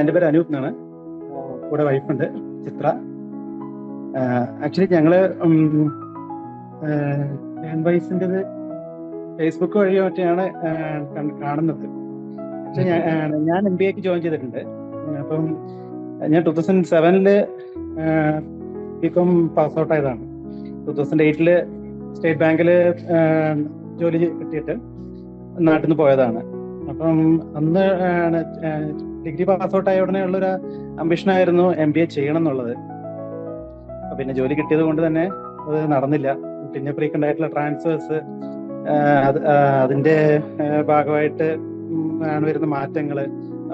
എന്റെ പേര് അനൂപ് എന്നാണ്. കൂടെ വൈഫുണ്ട് ചിത്ര. ആക്ച്വലി ഞങ്ങൾ വൈസിന്റെത് ഫേസ്ബുക്ക് വഴിയോ മറ്റാണ് കാണുന്നത്. പക്ഷെ ഞാൻ എം ബി എക്ക് ജോയിൻ ചെയ്തിട്ടുണ്ട്. അപ്പം ഞാൻ ടൂ തൗസൻഡ് സെവനിൽ ബികോം പാസ് ഔട്ട് ആയതാണ്. ടൂ തൗസൻഡ് എയ്റ്റിൽ സ്റ്റേറ്റ് ബാങ്കിൽ ജോലി കിട്ടിയിട്ട് നാട്ടിൽ നിന്ന് പോയതാണ്. അപ്പം അന്ന് ഡിഗ്രി പാസ് ഔട്ട് ആയ ഉടനെ ഉള്ളൊരു അംബിഷൻ ആയിരുന്നു എം ബി എ ചെയ്യണം എന്നുള്ളത് പിന്നെ ജോലി കിട്ടിയത് കൊണ്ട് തന്നെ അത് നടന്നില്ല. പിന്നെ ഫ്രീക്വന്റ് ആയിട്ടുള്ള ട്രാൻസ്ഫേഴ്സ് അതിന്റെ ഭാഗമായിട്ട് ആണ് വരുന്ന മാറ്റങ്ങൾ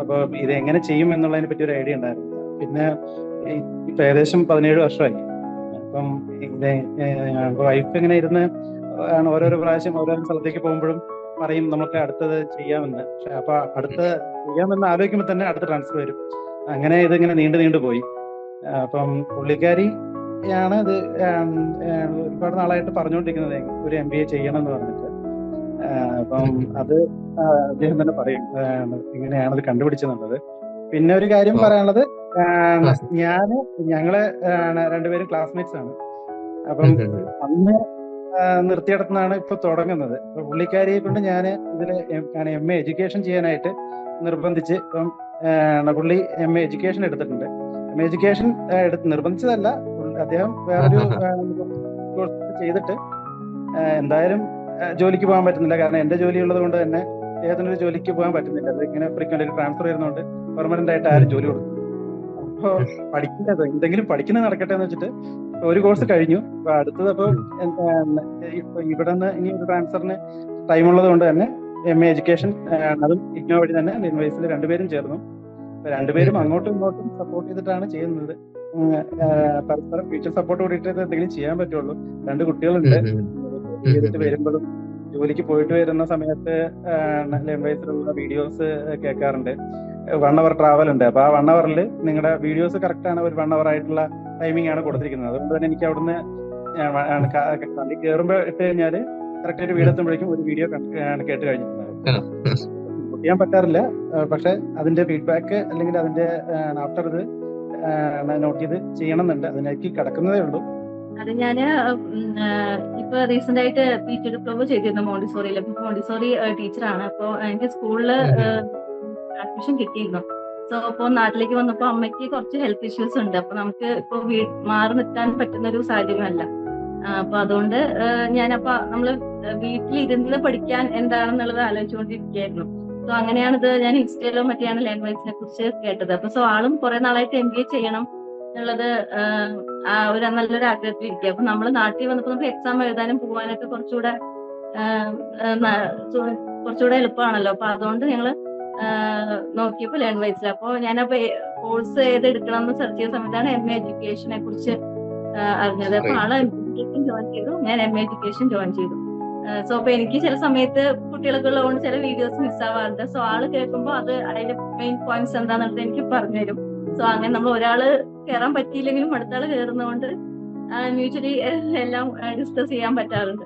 അപ്പോൾ ഇത് എങ്ങനെ ചെയ്യും എന്നുള്ളതിനെ പറ്റി ഒരു ഐഡിയ ഉണ്ടായിരുന്നു. പിന്നെ ഇപ്പൊ ഏകദേശം പതിനേഴ് വർഷമായി. അപ്പം വൈഫ് ഇങ്ങനെ ഇരുന്ന് ആണ് ഓരോരോ പ്രാവശ്യം ഓരോ സ്ഥലത്തേക്ക് പോകുമ്പോഴും പറയും നമുക്ക് അടുത്തത് ചെയ്യാമെന്ന്. പക്ഷെ അപ്പൊ അടുത്ത ചെയ്യാമെന്ന് ആലോചിക്കുമ്പോൾ തന്നെ അടുത്ത ട്രാൻസ്ഫർ വരും. അങ്ങനെ ഇതിങ്ങനെ നീണ്ടു നീണ്ടു പോയി. അപ്പം പുള്ളിക്കാരി ആണ് ഇത് ഒരുപാട് നാളായിട്ട് പറഞ്ഞുകൊണ്ടിരിക്കുന്നത്. ഒരു എം ബി എ ചെയ്യണം എന്ന് പറഞ്ഞിട്ട് അപ്പം അത് അദ്ദേഹം തന്നെ പറയും. ഇങ്ങനെയാണ് അത് കണ്ടുപിടിച്ചെന്നുള്ളത് പിന്നെ ഒരു കാര്യം പറയാനുള്ളത്. ഞാൻ ഞങ്ങൾ രണ്ടുപേരും ക്ലാസ്മേറ്റ്സ് ആണ്. അപ്പം. അന്ന് നിർത്തിയിടത്തുനിന്നാണ് ഇപ്പൊ തുടങ്ങുന്നത്. അപ്പൊ പുള്ളിക്കാരിയെ കൊണ്ട് ഞാൻ ഇതിൽ എം എ എഡ്യൂക്കേഷൻ ചെയ്യാനായിട്ട് നിർബന്ധിച്ച് ഇപ്പം പുള്ളി എം എ എഡ്യൂക്കേഷൻ എടുത്തിട്ടുണ്ട്. എം എ എഡ്യൂക്കേഷൻ എടുത്ത് നിർബന്ധിച്ചതല്ല. അദ്ദേഹം വേറൊരു കോഴ്സ് ചെയ്തിട്ട് എന്തായാലും ജോലിക്ക് പോകാൻ പറ്റുന്നില്ല. കാരണം എന്റെ ജോലി ഉള്ളത് കൊണ്ട് തന്നെ അദ്ദേഹത്തിന് ഒരു ജോലിക്ക് പോകാൻ പറ്റുന്നില്ല. അത് ഇങ്ങനെ ഫ്രീക്വന്റ് ട്രാൻസ്ഫർ ചെയ്യുന്നതുകൊണ്ട് പെർമനന്റ് ആയിട്ട് ആരും ജോലി കൊടുക്കും അപ്പോ പഠിക്കുന്നത് എന്തെങ്കിലും പഠിക്കുന്നത് നടക്കട്ടെ എന്ന് വെച്ചിട്ട് ഒരു കോഴ്സ് കഴിഞ്ഞു. അപ്പൊ അടുത്തത് അപ്പൊ ഇപ്പൊ ഇവിടെ നിന്ന് ഇനി ഒരു ട്രാൻസ്ഫറിന് ടൈം ഉള്ളത് കൊണ്ട് തന്നെ എം എ എഡ്യൂക്കേഷൻ അതും ഇഗ്നോ വഴി തന്നെ ലിൻവൈസിൽ രണ്ടുപേരും ചേർന്നു. രണ്ടുപേരും അങ്ങോട്ടും ഇങ്ങോട്ടും സപ്പോർട്ട് ചെയ്തിട്ടാണ് ചെയ്യുന്നത്. പരസ്പരം ഫ്യൂച്ചർ സപ്പോർട്ട് കൂടിയിട്ട് എന്തെങ്കിലും ചെയ്യാൻ പറ്റുള്ളൂ. രണ്ട് കുട്ടികളുണ്ട്. ചെയ്തിട്ട് വരുമ്പോഴും ജോലിക്ക് പോയിട്ട് വരുന്ന സമയത്ത് ലെംബൈസിലുള്ള വീഡിയോസ് കേൾക്കാറുണ്ട്. വൺ അവർ ട്രാവൽ ഉണ്ട്. അപ്പൊ ആ വൺ അവറിൽ നിങ്ങളുടെ വീഡിയോസ് കറക്റ്റ് ആണ്. ഒരു വൺ അവർ ആയിട്ടുള്ള ടൈമിംഗ് ആണ് കൊടുത്തിരിക്കുന്നത്. അതുകൊണ്ട് തന്നെ എനിക്ക് അവിടുന്ന് ഞാൻ വ- ആണ് ക- ക- വണ്ടി കയറുമ്പോൾ ഇട്ട് കഴിഞ്ഞാൽ കറക്റ്റ് ആയിട്ട് വീടെത്തുമ്പോഴേക്കും ഒരു വീഡിയോ കേട്ട് കഴിഞ്ഞിട്ടുണ്ടാവും. ചെയ്യാൻ പറ്റാറില്ല. പക്ഷെ അതിന്റെ ഫീഡ്ബാക്ക് അല്ലെങ്കിൽ അതിന്റെ ആഫ്റ്റർ ഇത് നോട്ട് ചെയ്ത് ചെയ്യണമെന്നുണ്ട്. അതിനേക്ക് കിടക്കുന്നതേ ഉള്ളൂ. അത് ഞാൻ ഇപ്പൊ റീസെന്റ് ആയിട്ട് പി ടി ഡിപ്ലോമ ചെയ്തിരുന്നു മോണ്ടിസോറിയിൽ അപ്പൊ മോണ്ടിസോറി ടീച്ചറാണ് അപ്പോൾ എനിക്ക് സ്കൂളിൽ അഡ്മിഷൻ കിട്ടിയിരുന്നു. സോ അപ്പോൾ നാട്ടിലേക്ക് വന്നപ്പോൾ അമ്മയ്ക്ക് കുറച്ച് ഹെൽത്ത് ഇഷ്യൂസ് ഉണ്ട്. അപ്പൊ നമുക്ക് ഇപ്പോൾ മാറി നിൽക്കാൻ പറ്റുന്ന ഒരു സാഹചര്യമല്ല. അപ്പൊ അതുകൊണ്ട് ഞാനപ്പോ നമ്മൾ വീട്ടിലിരുന്ന് പഠിക്കാൻ എന്താണെന്നുള്ളത് ആലോചിച്ചുകൊണ്ടിരിക്കുകയായിരുന്നു. സോ അങ്ങനെയാണിത് ഞാൻ ഇൻസ്റ്റയിലോ മറ്റെയാണ് ലാംഗ്വേജിനെ കുറിച്ച് കേട്ടത്. അപ്പൊ സോ ആളും കുറെ നാളായിട്ട് എം ബി എ ചെയ്യണം എന്നുള്ളത് ഒരു നല്ലൊരു ആഗ്രഹത്തിൽ ഇരിക്കുക അപ്പൊ നമ്മൾ നാട്ടിൽ വന്നപ്പോ നമുക്ക് എക്സാം എഴുതാനും പോകാനൊക്കെ കുറച്ചുകൂടെ കുറച്ചുകൂടെ എളുപ്പമാണല്ലോ. അപ്പൊ അതുകൊണ്ട് ഞങ്ങൾ ആഹ് നോക്കിയപ്പോ ലേൺ വൈസിൽ അപ്പൊ ഞാനപ്പോ കോഴ്സ് ഏത് എടുക്കണം എന്ന് സെർച്ച് ചെയ്ത സമയത്താണ് എം എ എഡ്യൂക്കേഷനെ കുറിച്ച് അറിഞ്ഞത്. അപ്പൊ ആൾ ജോയിൻ ചെയ്തു. ഞാൻ എം എ എഡ്യൂക്കേഷൻ ജോയിൻ ചെയ്തു. സോ അപ്പൊ എനിക്ക് ചില സമയത്ത് കുട്ടികളൊക്കെ ഉള്ളതുകൊണ്ട് ചില വീഡിയോസ് മിസ് ആവാറുണ്ട്. സോ ആൾ കേൾക്കുമ്പോൾ അത് അതിന്റെ മെയിൻ പോയിന്റ്സ് എന്താണെന്നുള്ളത് എനിക്ക് പറഞ്ഞു തരും സോ അങ്ങനെ നമ്മൾ ഒരാൾ കയറാൻ പറ്റിയില്ലെങ്കിലും അടുത്ത ആൾ കയറുന്നതുകൊണ്ട് മ്യൂച്വലി എല്ലാം ഡിസ്കസ് ചെയ്യാൻ പറ്റാറുണ്ട്.